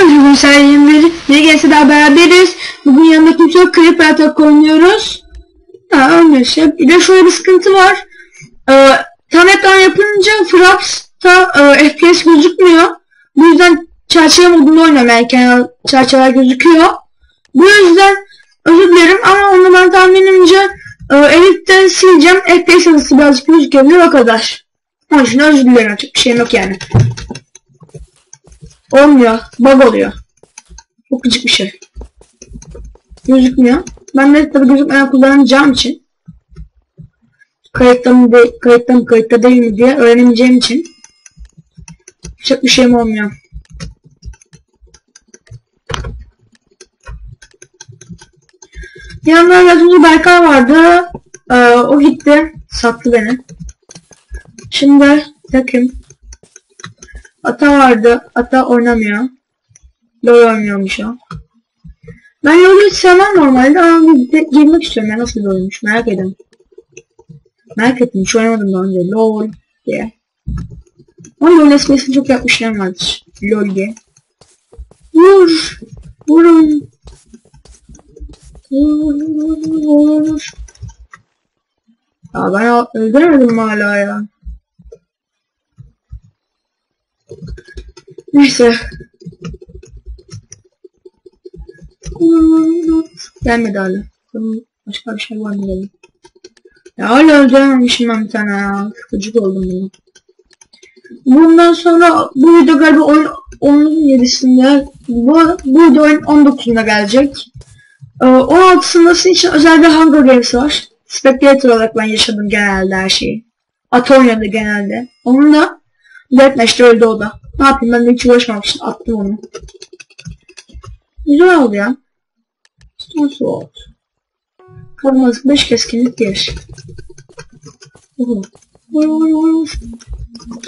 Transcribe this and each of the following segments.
arkadaşlar bugün Sergen bir YGS'de beraberiz. Bugün yanında kimse yok. Creeper Attack oynuyoruz. Ha şey. Bir de şöyle bir sıkıntı var. Ee, tam ekran yapınca Fraps'ta e, FPS gözükmüyor. Bu yüzden çerçeve modunda oynuyorum yani kenar çerçeveler gözüküyor. Bu yüzden özür dilerim ama onu ben tahminimce e, Elif'te sileceğim. FPS yazısı birazcık gözükebilir o kadar. Onun için özür dilerim. Çok bir şeyim yok yani. Olmuyor. Bug oluyor. Çok gıcık bir şey. Gözükmüyor. Ben de tabi gözükmeden kullanacağım için kayıtta mı, de, kayıtta mı kayıtta değil mi diye öğrenemeyeceğim için çok bir şeyim olmuyor. Yanımda yazıcı Berkay vardı. Ee, o gitti. Sattı beni. Şimdi takım. Ata vardı. Ata oynamıyor. LoL oynuyormuş o. Ben LoL'ü hiç sevmem normalde ama bir de girmek istiyorum. Ya nasıl oyunmuş merak ediyorum. Merak ettim. Hiç oynamadım daha önce. LoL diye. Ama LoL esprisini çok yapmışlar vardır. LoL diye. Vur. Vurun. Ya ben öldüremedim hala ya. Neyse. Gelmedi hala. Başka bir şey var mı dedim. Ya hala öldürememişim ben bir tane ya. Gıcık oldum bunu. Bundan sonra bu video galiba 10'un 7'sinde bu, bu video oyun 19'unda gelecek. Ee, 16'sında sizin için özel bir Hunger Games var. Spectator olarak ben yaşadım genelde her şeyi. At oynadı genelde. Onun da Deathmatch'te öldü o da. Ne yapayım ben de hiç uğraşmamıştım. Attım onu. Güzel oldu ya. Stone Sword. Kavmazlık 5 keskinlik yer. Oho. Oy oy oy.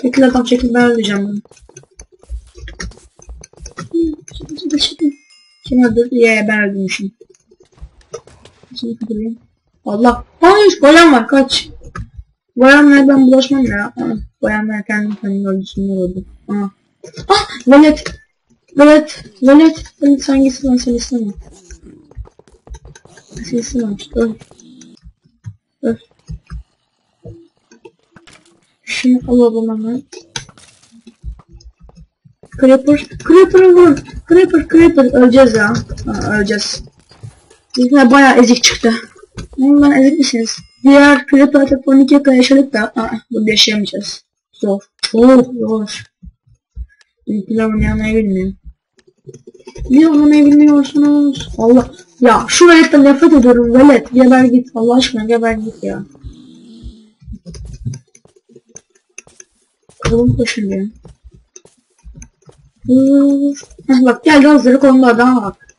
Çekil adam çekil ben öldüreceğim bunu. Çekil çekil çekil. Kim öldürdü? Ya ben öldürmüşüm. Şimdi kırayım. Allah. Hayır golem var kaç. Golemle ben bulaşmam ya. Golemler kendim kendim öldürsünler oldu. Aha. Ah! Velet! Velet! Velet! Velet seni istemem. Ben seni istemem işte öl. Öl. Şunu alalım hemen. Creeper! Creeper'ı vur! Creeper! Creeper! Öleceğiz ya. Ha, öleceğiz. Bizimle bayağı ezik çıktı. Ben ezik misiniz? Diğer Creeper Tektonik Yaka yaşadık da aa, burada yaşayamayacağız. Zor. Çok zor. Bizimkiler oynayamayı bilmiyor. Niye oynamayı bilmiyorsunuz? Allah. Ya şu veletten nefret ediyorum velet. Geber git. Allah aşkına geber git ya. Kolum taşınıyor. Heh, bak geldi hazırı konulardan bak.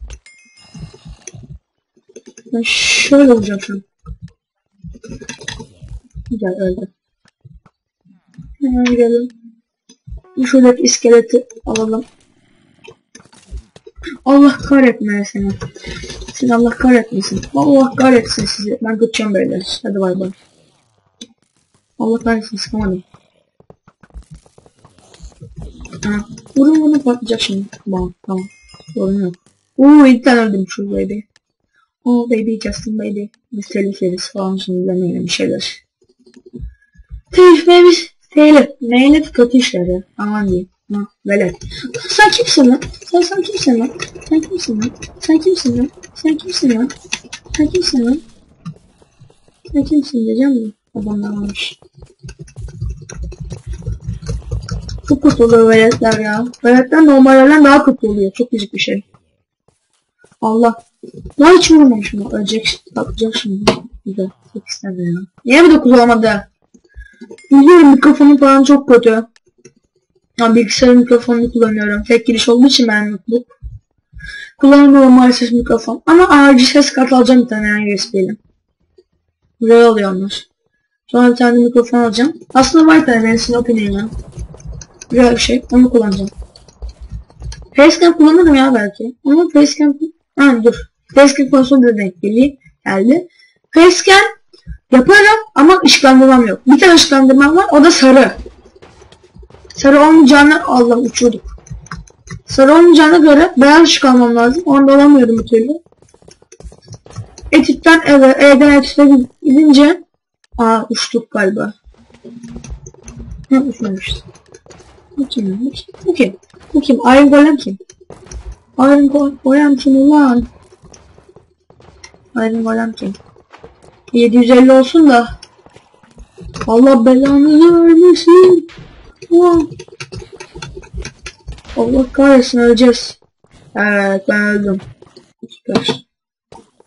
Ben şöyle olacağım şu an. Güzel öldü. Hemen gidelim. Şuradaki iskeleti alalım. Allah kahretmesin. Sizi Allah kahretmesin. Allah kahretsin sizi. Ben kaçacağım böyle. Hadi bay bay. Allah kahretsin sıkamadım. Ha, vurun bunu patlayacak şimdi. Tamam tamam. Sorun yok. Uuu ilk öldüm şu Oh baby Justin baby. Biz telif yeriz falan şimdi demeyelim bir şeyler. Telif baby. Telif. Neyle kötü işleri. Aman diyeyim. Ha, velet. Sen kimsin lan? Sen sen kimsin lan? Sen kimsin lan? Sen kimsin lan? Sen kimsin lan? Sen kimsin lan? Sen kimsin diyeceğim mi? Babamdan almış. Çok kötü oluyor veletler ya. Veletler normallerden daha kötü oluyor. Çok gıcık bir şey. Allah. Daha hiç vurmamışım. Ölecek. Bakacak şimdi. Güzel. Çok istemiyor. Niye bir dokuz olamadı? Biliyorum mikrofonum falan çok kötü. Ya bilgisayar mikrofonunu kullanıyorum. Tek giriş olduğu için ben mutluluk. Kullanamıyorum maalesef mikrofon. Ama acil ses kartı alacağım bir tane yani USB'li. Güzel oluyor onlar. Sonra bir tane mikrofon alacağım. Aslında var bir tane benim Sinopi'nin ya. Güzel bir şey. Onu kullanacağım. Facecam kullanırım ya belki. Ama Facecam... Ha dur. Facecam konusunda da denk geliyor. Geldi. Facecam yaparım ama ışıklandırmam yok. Bir tane ışıklandırmam var. O da sarı. Sarı olmayacağını Allah uçurduk. Sarı olmayacağına göre beyaz ışık almam lazım. Onda olamıyorum bir türlü. Etütten eve, evden etüte gidince Aa uçtuk galiba. Ha uçmamışız. Bu kim? Bu kim? Bu kim? Bu Golem kim? Iron Go- Golem ulan? Iron Golem kim? 750 olsun da Allah belanızı vermesin. Ulan. Allah kahretsin öleceğiz. Evet ben öldüm. Süper.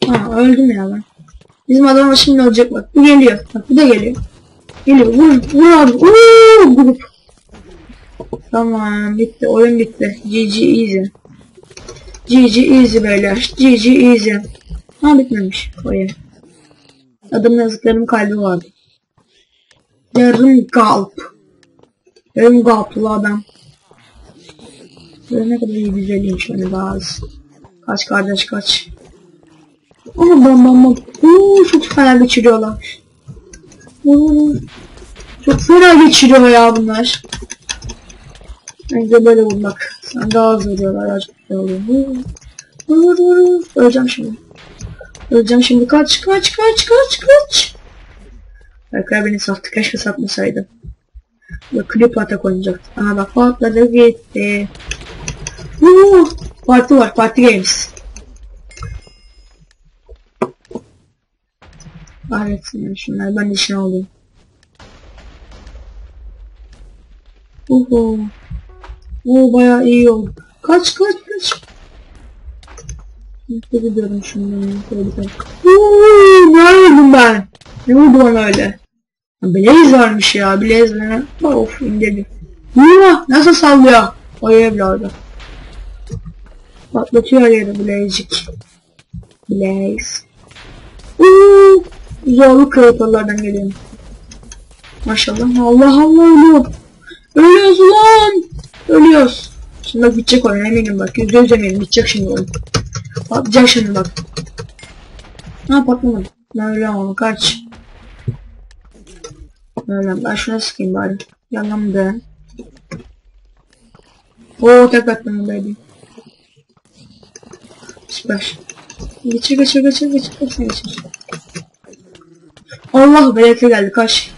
Ha öldüm ya ben. Bizim adam şimdi ölecek bak. Bu geliyor. Bak bu da geliyor. Geliyor. Vur, vur abi. Uuu, grup. Tamam bitti. Oyun bitti. GG easy. GG easy beyler. GG easy. Ha bitmemiş oyun. Adamın yazıklarım kalbi vardı. Yarım galp. Yarım galplı adam. Böyle ne kadar iyi güzeliyim şöyle daha az. Kaç kardeş kaç. Ama bam bam bam. Oo, çok fena geçiriyorlar. Oo, çok fena geçiriyor ya bunlar. Bence böyle vurmak. Sen daha az vuruyorlar. Oluyor. Vur, vur, vur, vur. Öleceğim şimdi. Öleceğim şimdi. Kaç, kaç, kaç, kaç, kaç. Berkay beni sattı. Keşke satmasaydı. Ya klip atak oynayacaktı. Aha bak patladı gitti. Woo! Parti var. Party games. Kahretsin ya şunlar. Ben işine olayım. Uhu. Oo bayağı iyi oldu. Kaç kaç kaç. Nefret ediyorum şundan ya. Böyle bir- Uuu ne öldüm ben? Ne oldu bana öyle? Blaze varmış ya. Blaze ne? Of indirdim. Yuh nasıl sallıyor? O evladı. Patlatıyor yeri Blaze'cik. Blaze. Uuu. Zorlu creeperlardan geliyor. Maşallah. Allah Allah ölüyor. Ölüyoruz lan. Ölüyoruz. Şimdi bak bitecek oyun eminim bak. Yüzde yüz eminim bitecek şimdi oyun. Patlayacak şimdi bak. Ha patlamadı. Ben ölüyorum ama kaç. Öyle ben şuna sıkayım bari. Yalan be. Oo tek attım baby. Süper. Geçir geçir geçir geçir geçir geçir. Allah velete geldi kaç.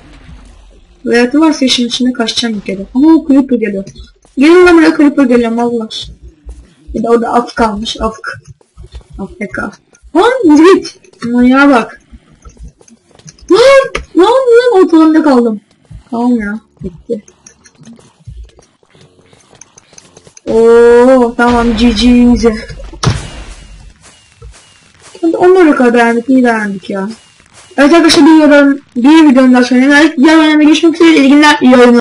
Velete varsa işin içinde kaçacağım bir kere. Ama o creeper geliyor. Gelin lan buraya creeper geliyor Allah. Bir de orada af kalmış afk. AFK. Lan yürü git. Manyağa bak. Lan oldu lan ortalarında kaldım. Tamam ya bitti. Oo tamam GG'yize. Hadi onlara kadar beğendik iyi beğendik ya. Evet arkadaşlar bir bir videonun daha sonra diğer bölümde görüşmek üzere. İyi günler, iyi oyunlar.